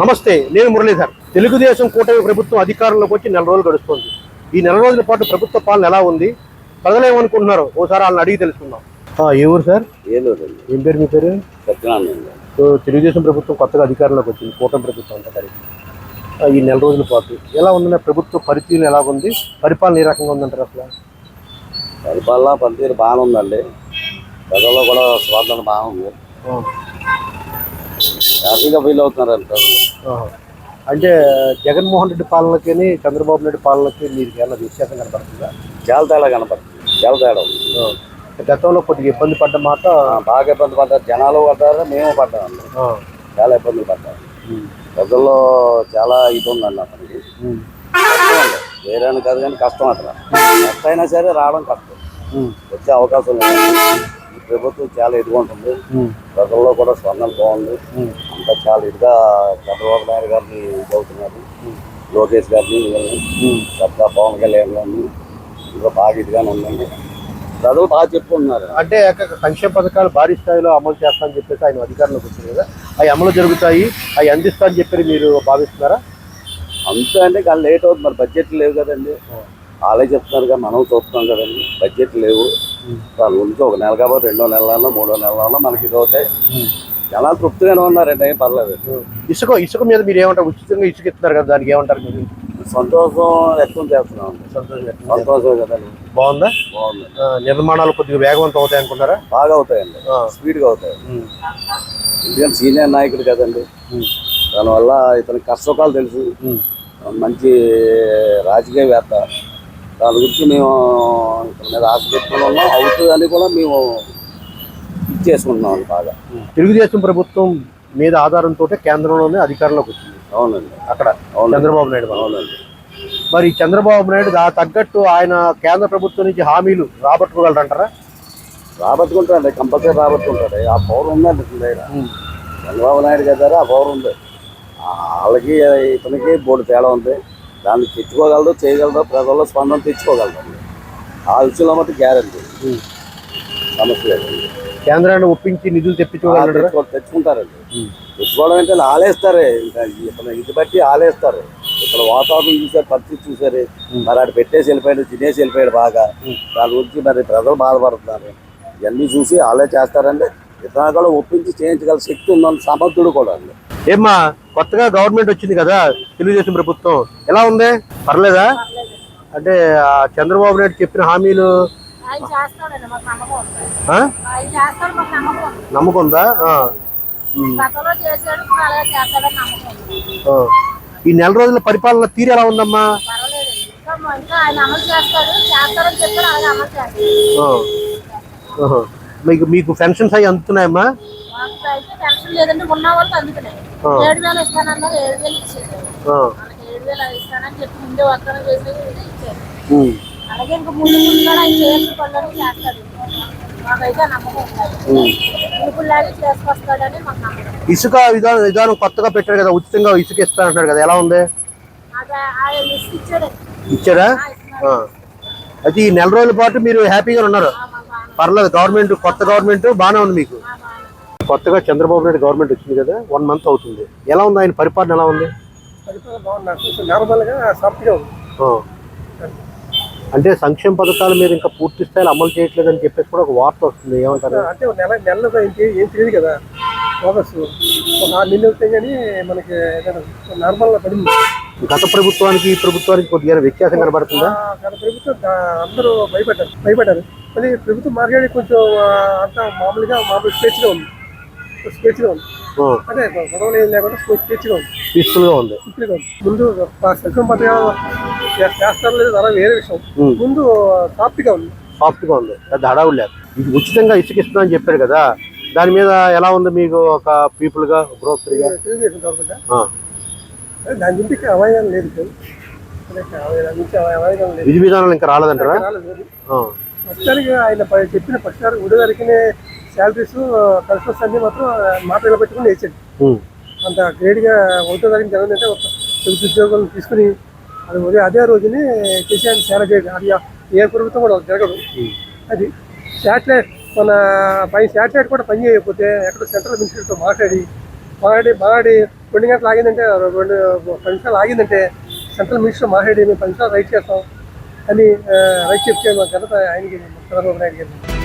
నమస్తే నేను మురళీధర్. తెలుగుదేశం కూటమి ప్రభుత్వం అధికారంలోకి వచ్చి నెల రోజులు గడుస్తుంది. ఈ నెల రోజుల పాటు ప్రభుత్వ పాలన ఎలా ఉంది? ప్రజలు ఏమనుకుంటున్నారు ఓసారి వాళ్ళని అడిగి తెలుసుకుందాం. ఏ ఊరు సార్? ఏం పేరు మీ పేరు? సో తెలుగుదేశం ప్రభుత్వం కొత్తగా అధికారంలోకి వచ్చింది కూటమి ప్రభుత్వం అంతా ఈ నెల రోజుల పాటు ఎలా ఉంది? ప్రభుత్వ పరిస్థితి ఎలా ఉంది పరిపాలన ఏ రకంగా ఉందంటారు అసలు? పరిపాలన పనితీరు బాగానే ఉందండి ప్రజల్లో కూడా స్వార్థం బాగుంది. హ్యాపీగా ఫీల్ అవుతున్నారు ప్రజలు. అంటే జగన్మోహన్ రెడ్డి పాలనకి చంద్రబాబు నాయుడు పాలనకి మీరు ఏమైనా వ్యత్యాసం కనపడుతుందా? చాలా తేడా కనపడుతుంది చాలా తేడా. గతంలో కొద్దిగా ఇబ్బంది పడ్డ మాట? బాగా ఇబ్బంది పడ్డారు. జనాలు పడ్డారు మేము పడ్డాము ఆ, చాలా ఇబ్బందులు పడ్డాము ఉమ్, ప్రజల్లో చాలా ఇది ఉందండి అతనికి. కష్టం వేరే కాదు కానీ కష్టం అసలు ఎక్కడైనా సరే రావడం కష్టం. వచ్చే అవకాశం లేదు ప్రభుత్వం చాలా ఎదుగుంటుంది ప్రజల్లో కూడా స్పందన బాగుంది. అంతా చాలా ఇదిగా చంద్రబాబు నాయుడు గారిని చదువుతున్నారు లోకేష్ గారిని. సత్తా పవన్ కళ్యాణ్ గారిని ఇంకా బాగా ఇదిగానే ఉందండి. ప్రజలు బాగా చెప్పుకుంటున్నారు అంటే సంక్షేమ పథకాలు భారీ స్థాయిలో అమలు చేస్తామని చెప్పేసి ఆయన అధికారంలోకి వచ్చింది కదా. అవి అమలు జరుగుతాయి అవి అందిస్తా అని చెప్పి మీరు భావిస్తున్నారా? అంతే అంటే కానీ లేట్ అవుతుంది. మరి బడ్జెట్ లేవు కదండి. వాళ్ళే చెప్తున్నారు కదా మనం చూస్తున్నాం కదండి. బడ్జెట్ లేవు. దాని గురించి ఒక నెల కాబట్టి రెండో నెలలో మూడో నెలలో మనకి ఇది అవుతాయి జనాలు తృప్తిగానే ఉన్నారండి ఏం పర్లేదు. ఇసుక ఇసుక మీద మీరు ఏమంటారు? ఉచితంగా ఇసుక ఇస్తున్నారు కదా దానికి ఏమంటారు మీరు? సంతోషం వ్యక్తం చేస్తున్నాం. సంతోషం కదండి. బాగుందా? బాగుంది. ఆ, నిర్మాణాలు కొద్దిగా వేగవంతం అవుతాయి అనుకుంటారా? బాగా అవుతాయండి. ఆ. స్పీడ్గా అవుతాయి. ఎందుకంటే సీనియర్ నాయకుడు కదండి. దానివల్ల ఇతనికి కష్టసుఖాలు తెలుసు. మంచి రాజకీయవేత్త దాని గురించి మేము ఇతని మీద ఆశ పెట్టుకున్నాము అవుతుందని కూడా మేము ఇచ్చేసుకుంటున్నాం బాగా. తెలుగుదేశం ప్రభుత్వం మీద ఆధారంతో కేంద్రంలోనే అధికారంలోకి వచ్చింది. అవునండి. అక్కడ అవును చంద్రబాబు నాయుడు. అవునండి. మరి చంద్రబాబు నాయుడు దా తగ్గట్టు ఆయన కేంద్ర ప్రభుత్వం నుంచి హామీలు రాబట్టుకోగలరంటారా? రాబట్టుకుంటాడండి కంపల్సరీ రాబట్టుకుంటాడు. ఆ పవర్ ఉందండి చంద్రబాబు నాయుడు గారు ఆ పవర్ ఉంది. వాళ్ళకి ఇతనికి బోర్డు తేడా ఉంది. దాన్ని తెచ్చుకోగలదు చేయగలదు ప్రజల్లో స్పందన తెచ్చుకోగలదు ఆ విషయంలో మటు గ్యారంటీ. సమస్య లేదండి కేంద్రాన్ని ఒప్పించి నిధులు తెప్పించుకోగలరా తెచ్చుకో- తెచ్చుకుంటారండి. తెచ్చుకోవడం అంటే ఆలేస్తారే ఇంకా ఇక్కడ ఇది బట్టి ఆలేస్తారు. ఇక్కడ వాతావరణం చూసారు పరిస్థితి చూసారు మరి అటు పెట్టేసి వెళ్ళిపోయాడు తినేసి వెళ్ళిపోయాడు బాగా. దాని గురించి మరి ప్రజలు బాధపడుతున్నారు. ఇవన్నీ చూసి ఆలే చేస్తారండి ఇతను కూడా ఒప్పించి చేయించగల శక్తి ఉందని సమర్థుడు కూడా అండి. ఏమ్మా కొత్తగా గవర్నమెంట్ వచ్చింది కదా తెలుగుదేశం ప్రభుత్వం. ఎలా ఉంది? పర్లేదా. అంటే ఆ చంద్రబాబు నాయుడు చెప్పిన హామీలు నమ్మకం ఉంది. ఈ నెల రోజుల పరిపాలన తీరు ఎలా ఉందమ్మా. మీకు మీకు పెన్షన్స్ అవి అందుతున్నాయమ్మా? ఇస్తానన్నారు ఏడు వేలు ఇస్తానని చెప్పి ముందే చేసి ఇచ్చారు. అలాగే ఇంకా ముందు ముందు కూడా ఆయన చేయాల్సిన పనులను చేస్తాడు మాకైతే నమ్మకం ఉంది. ఇప్పుడులాగే చేసుకొస్తాడని మాకు నమ్మకం ఇసుక విధానం విధానం కొత్తగా పెట్టారు కదా ఉచితంగా ఇసుక ఇస్తానంటున్నారు కదా ఎలా ఉంది? ఇచ్చారా. ఆ. అయితే ఈ నెల రోజుల పాటు మీరు హ్యాపీగా ఉన్నారు. పర్లేదు గవర్నమెంట్ కొత్త గవర్నమెంట్ బాగానే ఉంది మీకు. కొత్తగా చంద్రబాబు నాయుడు గవర్నమెంట్ వచ్చింది కదా వన్ మంత్ అవుతుంది. ఎలా ఉంది ఆయన పరిపాలన ఎలా ఉంది? పరిపాలన బాగుంది నాకు. నార్మల్గా సాఫ్ట్గా ఉంది. అంటే సంక్షేమ పథకాల మీద ఇంకా పూర్తి స్థాయిలో అమలు చేయట్లేదని చెప్పేసి కూడా ఒక వార్త వస్తుంది. ఏమంటారు? అంటే నెల నెలలో ఇంకే ఏం తెలియదు కదా. ఫోకస్ ఆరు నెలలు అవుతాయి కానీ మనకి నార్మల్గా పడింది. గత ప్రభుత్వానికి ఈ ప్రభుత్వానికి కొద్దిగా వ్యత్యాసం కనబడుతుందా? గత ప్రభుత్వం అందరూ భయపడ్డారు. భయపడ్డారు. మళ్ళీ ప్రభుత్వం మాట్లాడి కొంచెం అంతా మామూలుగా మామూలు స్వేచ్ఛగా ఉంది. స్వేచ్ఛగా ఉంది. అంటే గొడవలు ఏం లేకుండా స్వేచ్ఛగా ఉంది. పీస్ఫుల్గా ఉంది. స్వేచ్ఛగా ఉంది. ముందు సంక్షేమ పథకాలు చేస్తారో లేదు అలా వేరే విషయం. ముందు సాఫ్ట్గా ఉంది. సాఫ్ట్గా ఉంది. పెద్ద హడావుడు లేదు. ఉచితంగా ఇసుక ఇస్తుందని చెప్పారు కదా దాని మీద ఎలా ఉంది మీకు ఒక పీపుల్గా గ్రోసరీగా తెలుగుదేశం గవర్నమెంట్ దాని గురించి అవాయిదాలు లేదు విధి విధానాలు ఇంకా రాలేదంటారా. ప్రస్తుతానికి ఆయన చెప్పిన ప్రస్తుతానికి ఉడి గారికి శాలరీస్ కన్స్ట్రక్షన్ అన్ని మాత్రం మాట నిలబెట్టుకుని వేసాడు. అంత గ్రేట్గా ఒకటో తారీఖు జరగదంటే ఒక ఉద్యోగులను తీసుకుని అది ఉదయం అదే రోజుని చేసేది చాలా గ్రేట్ అది ఏ ప్రభుత్వం కూడా జరగదు. అది శాటిలైట్ మన పై శాటిలైట్ కూడా పని చేయకపోతే ఎక్కడ సెంట్రల్ మినిస్టర్తో మాట్లాడి మాట్లాడి మాట్లాడి రెండు గంటలు ఆగిందంటే రెండు పది నిమిషాలు ఆగిందంటే సెంట్రల్ మినిస్టర్ మాట్లాడి మేము పది నిమిషాలు రైట్ చేస్తాం అని రైట్ చెప్తే మా ఘనత ఆయనకి చంద్రబాబు నాయుడు గారు